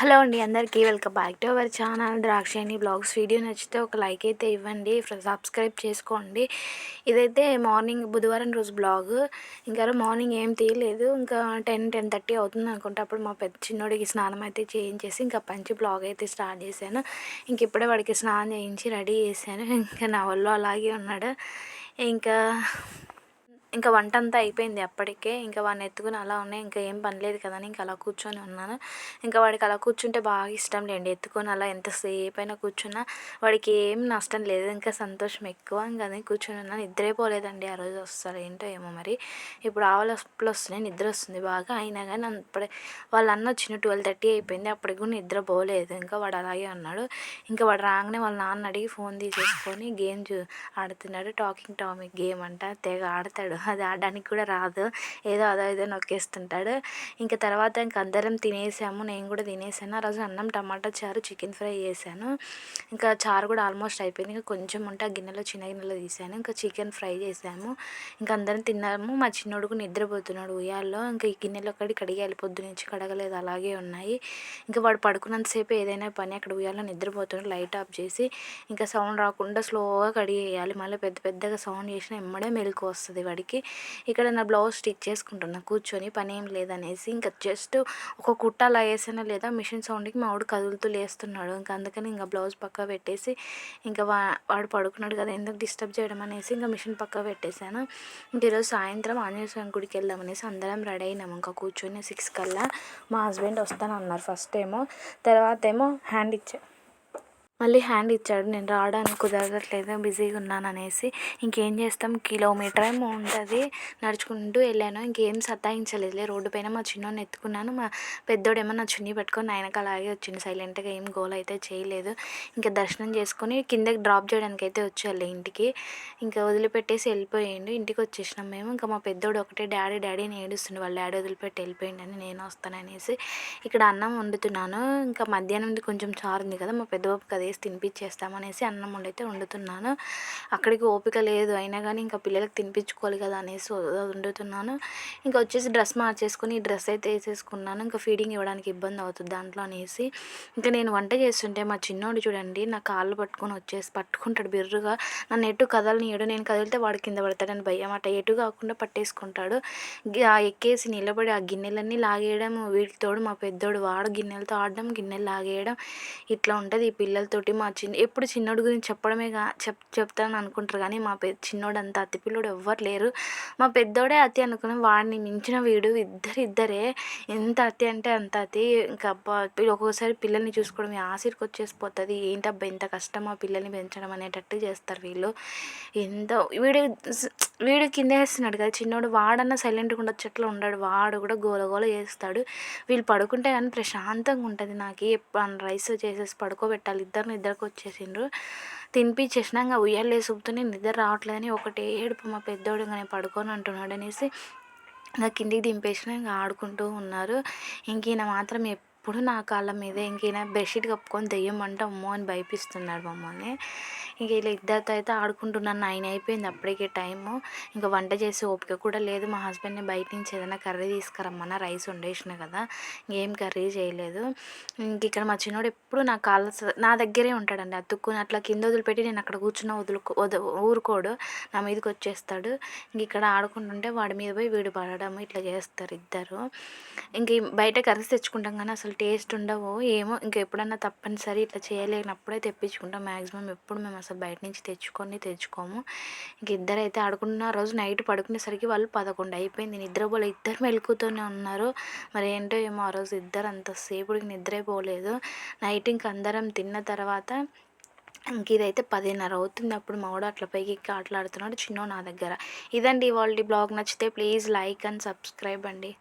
Hello అండి అందరికీ welcome back to our channel Drakshayani blogs. Video నచ్చితే ఒక లైక్ అయితే ఇవ్వండి సబ్స్క్రైబ్ చేసుకోండి. ఇదైతే మార్నింగ్ బుధవారం రోజు బ్లాగ్. ఇంకా మార్నింగ్ ఏం తీయలేదు. ఇంకా టెన్ టెన్ థర్టీ అవుతుంది అనుకుంటే. అప్పుడు మా పెద్ద చిన్నోడికి స్నానం అయితే చేయించేసి ఇంకా పంచి బ్లాగ్ అయితే స్టార్ట్ చేశాను. ఇంక ఇప్పుడే వాడికి స్నానం చేయించి రెడీ చేశాను. ఇంకా నా వల్ల అలాగే ఉన్నాడు. ఇంకా ఇంకా వంట అంతా అయిపోయింది అప్పటికే. ఇంకా వాడిని ఎత్తుకుని అలా ఉన్నాయి. ఇంకా ఏం పని లేదు కదా అని ఇంకా అలా కూర్చొని ఉన్నాను. ఇంకా వాడికి అలా కూర్చుంటే బాగా ఇష్టం లేండి. ఎత్తుకొని అలా ఎంతసేపు అయినా కూర్చున్నా వాడికి ఏం నష్టం లేదు. ఇంకా సంతోషం ఎక్కువ ఇంకా అదే కూర్చొని ఉన్నాను. నిద్రే పోలేదండి ఆ రోజు వస్తారు ఏంటో ఏమో మరి. ఇప్పుడు ఆవల అప్పులు వస్తున్నాయి. నిద్ర వస్తుంది బాగా. అయినా కానీ అప్పుడే వాళ్ళ అన్న వచ్చిన ట్వెల్వ్ థర్టీ అయిపోయింది. అప్పటికి కూడా నిద్ర పోలేదు. ఇంకా వాడు అలాగే అన్నాడు ఇంకా వాడు రాగానే వాళ్ళ నాన్న అడిగి ఫోన్ తీసేసుకొని గేమ్ చూ ఆడుతున్నాడు. టాకింగ్ టామిక్ గేమ్ అంట. తెగ ఆడతాడు. అది ఆడడానికి కూడా రాదు. ఏదో అదో ఏదో నొక్కేస్తుంటాడు. ఇంకా తర్వాత ఇంక అందరం తినేసాము. నేను కూడా తినేసాను. ఆ రోజు అన్నం టమాటా చారు చికెన్ ఫ్రై చేశాను. ఇంకా చారు కూడా ఆల్మోస్ట్ అయిపోయింది. ఇంకా కొంచెం ఉంటే ఆ గిన్నెలో చిన్న గిన్నెలో తీసాను. ఇంకా చికెన్ ఫ్రై చేసాము. ఇంకా అందరం తిన్నాము. మా చిన్నోడుకు నిద్రపోతున్నాడు ఉయ్యాల్లో. ఇంకా ఈ గిన్నెలో కడి కడిగేయాలి పొద్దు నుంచి కడగలేదు. అలాగే ఉన్నాయి. ఇంకా వాడు పడుకున్నంతసేపు ఏదైనా పని అక్కడ ఉయ్యాలో నిద్రపోతున్నాడు. లైట్ ఆఫ్ చేసి ఇంకా సౌండ్ రాకుండా స్లోగా కడిగేయాలి. మళ్ళీ పెద్ద పెద్దగా సౌండ్ చేసిన ఎమ్మడే మెలకు వస్తుంది వాడికి. ఇక్కడ నా బ్లౌజ్ స్టిచ్ చేసుకుంటున్నా కూర్చొని పని ఏం లేదనేసి ఇంకా జస్ట్ ఒక కుట్ట అలా వేసానా లేదా మిషన్ సౌండ్కి మా వాడు కదులుతూ లేస్తున్నాడు. ఇంకా అందుకని ఇంకా బ్లౌజ్ పక్క పెట్టేసి ఇంకా వా వాడు పడుకున్నాడు కదా ఎందుకు డిస్టర్బ్ చేయడం అనేసి ఇంకా మిషన్ పక్క పెట్టేశాను. ఇంకా ఈరోజు సాయంత్రం ఆంజనేయ స్వామి గుడికి వెళ్దాం అనేసి అందరం రెడీ అయినాము. ఇంకా కూర్చొని సిక్స్ కల్లా మా హస్బెండ్ వస్తానన్నారు ఫస్ట్ ఏమో తర్వాత ఏమో హ్యాండ్ ఇచ్చా మళ్ళీ హ్యాండ్ ఇచ్చాడు. నేను రావడానికి కుదరట్లేదు బిజీగా ఉన్నాను అనేసి. ఇంకేం చేస్తాం? కిలోమీటర్ ఏమో ఉంటుంది. నడుచుకుంటూ వెళ్ళాను. ఇంకేం సతాయించలేదులే. రోడ్డు పైన మా చిన్నోడిని ఎత్తుకున్నాను. మా పెద్దోడేమో నా చున్నీ పెట్టుకొని ఆయనకు అలాగే వచ్చింది సైలెంట్గా ఏం గోల్ అయితే చేయలేదు. ఇంకా దర్శనం చేసుకొని కిందకి డ్రాప్ చేయడానికి అయితే వచ్చేయాలి ఇంటికి. ఇంకా వదిలిపెట్టేసి వెళ్ళిపోయిండు. ఇంటికి వచ్చేసినాం మేము. ఇంకా మా పెద్దోడు ఒకటే డాడీ డాడీని ఏడుస్తుండే. వాళ్ళ డాడీ వదిలిపెట్టి వెళ్ళిపోయిండని నేను వస్తాననేసి ఇక్కడ అన్నం వండుతున్నాను. ఇంకా మధ్యాహ్నం కొంచెం చారుంది కదా. మా పెద్ద బాబుకి అది వేసి తినిపించేస్తామనేసి అన్నం వండైతే వండుతున్నాను. అక్కడికి ఓపిక లేదు అయినా కానీ ఇంకా పిల్లలకి తినిపించుకోవాలి కదా అనేసి వండుతున్నాను. ఇంకా వచ్చేసి డ్రెస్ మార్చేసుకొని ఈ డ్రెస్ అయితే వేసేసుకున్నాను. ఇంకా ఫీడింగ్ ఇవ్వడానికి ఇబ్బంది అవుతుంది దాంట్లో అనేసి. ఇంకా నేను వంట చేస్తుంటే మా చిన్నోడు చూడండి నా కాళ్ళు పట్టుకొని వచ్చేసి పట్టుకుంటాడు బిర్రుగా. నన్ను ఎటు కదలనీయడు. నేను కదిలితే వాడు కింద పడతాడని భయం అట. ఎటు కాకుండా పట్టేసుకుంటాడు. ఎక్కేసి నిలబడి ఆ గిన్నెలన్నీ లాగేయడం వీటితోడు మా పెద్దోడు వాడు గిన్నెలతో ఆడడం గిన్నెలు లాగేయడం. ఇట్లా ఉంటుంది. ఈ పిల్లలతో తోటి మా చిన్న ఎప్పుడు చిన్నోడి గురించి చెప్పడమే కా చెప్ చెప్తాను అనుకుంటారు కానీ మా పె చిన్నోడు అంత అతి పిల్లోడు ఎవ్వరు లేరు. మా పెద్దోడే అతి అనుకున్నాం వాడిని మించిన వీడు ఇద్దరు ఇద్దరే ఎంత అతి అంటే అంత అతి. ఇంకా అబ్బా ఒక్కొక్కసారి పిల్లల్ని చూసుకోవడం ఆసిరికి వచ్చేసిపోతుంది. ఏంటబ్బా ఇంత కష్టం ఆ పిల్లల్ని పెంచడం అనేటట్టు చేస్తారు వీళ్ళు. ఎంత వీడు వీడు కింద వేస్తున్నాడు కదా చిన్నోడు వాడన్నా సైలెంట్గా ఉండొచ్చట్లు ఉండడు. వాడు కూడా గోల గోల చేస్తాడు. వీళ్ళు పడుకుంటే కానీ ప్రశాంతంగా ఉంటుంది నాకు. ఎప్పుడు రైస్ చేసేసి పడుకోబెట్టాలి. ఇద్దరు నిద్రకు వచ్చేసిండ్రు తినిపించేసినాక ఉయ్యాలే చూపుతూనే నిద్ర రావట్లేదని ఒకటే ఏడుపు మా పెద్దోడు ఇంకా నేను పడుకొని అంటున్నాడు అనేసి ఇంకా కిందికి దింపేసిన ఇంకా ఆడుకుంటూ ఉన్నారు. ఇంక ఈయన మాత్రం ఎప్పుడు నా కాళ్ళ మీదే ఇంక ఈయన బెడ్షీట్ కప్పుకొని దెయ్యం అంటే అమ్మో అని భయపిస్తున్నాడు మమ్మల్ని. ఇంక ఇలా ఇద్దరితో అయితే ఆడుకుంటున్నాను. నైన్ అయిపోయింది అప్పటికే టైము. ఇంకా వంట చేసే ఓపిక కూడా లేదు. మా హస్బెండ్ని బయట నుంచి ఏదైనా కర్రీ తీసుకురమ్మన్నా రైస్ వండేసిన కదా. ఏం కర్రీ చేయలేదు. ఇంక ఇక్కడ మా చిన్నోడు ఎప్పుడు నా కాళ్ళ నా దగ్గరే ఉంటాడండి. అతుక్కుని అట్లా కింద వదిలిపెట్టి నేను అక్కడ కూర్చున్న వదులుకో ఊరుకోడు. నా మీదకి వచ్చేస్తాడు. ఇంక ఇక్కడ ఆడుకుంటుంటే వాడి మీద పోయి వీడు పడడం ఇట్లా చేస్తారు ఇద్దరు. ఇంక బయట కర్రీస్ తెచ్చుకుంటాం కానీ అసలు టేస్ట్ ఉండవు. ఏమో ఇంక ఎప్పుడన్నా తప్పనిసరి ఇట్లా చేయలేనప్పుడే తెప్పించుకుంటాం. మ్యాక్సిమం ఎప్పుడు మేము అసలు బయట నుంచి తెచ్చుకొని తెచ్చుకోము. ఇంక ఇద్దరు అయితే ఆడుకుంటున్న రోజు నైట్ పడుకునేసరికి వాళ్ళు పదకొండు అయిపోయింది. నిద్రపోలే ఇద్దరు మెలుకుతూనే ఉన్నారు. మరి ఏంటో ఏమో ఆ రోజు ఇద్దరు అంతసేపుడికి నిద్రపోలేదు నైట్ ఇంక అందరం తిన్న తర్వాత ఇంక ఇదైతే పదిన్నర అవుతుంది. అప్పుడు మావాడు అట్లా పైకి ఎక్కి ఆటలాడుతున్నాడు. చిన్న నా దగ్గర. ఇదండి ఇవాళ బ్లాగ్. నచ్చితే ప్లీజ్ లైక్ అండ్ సబ్స్క్రైబ్ అండి.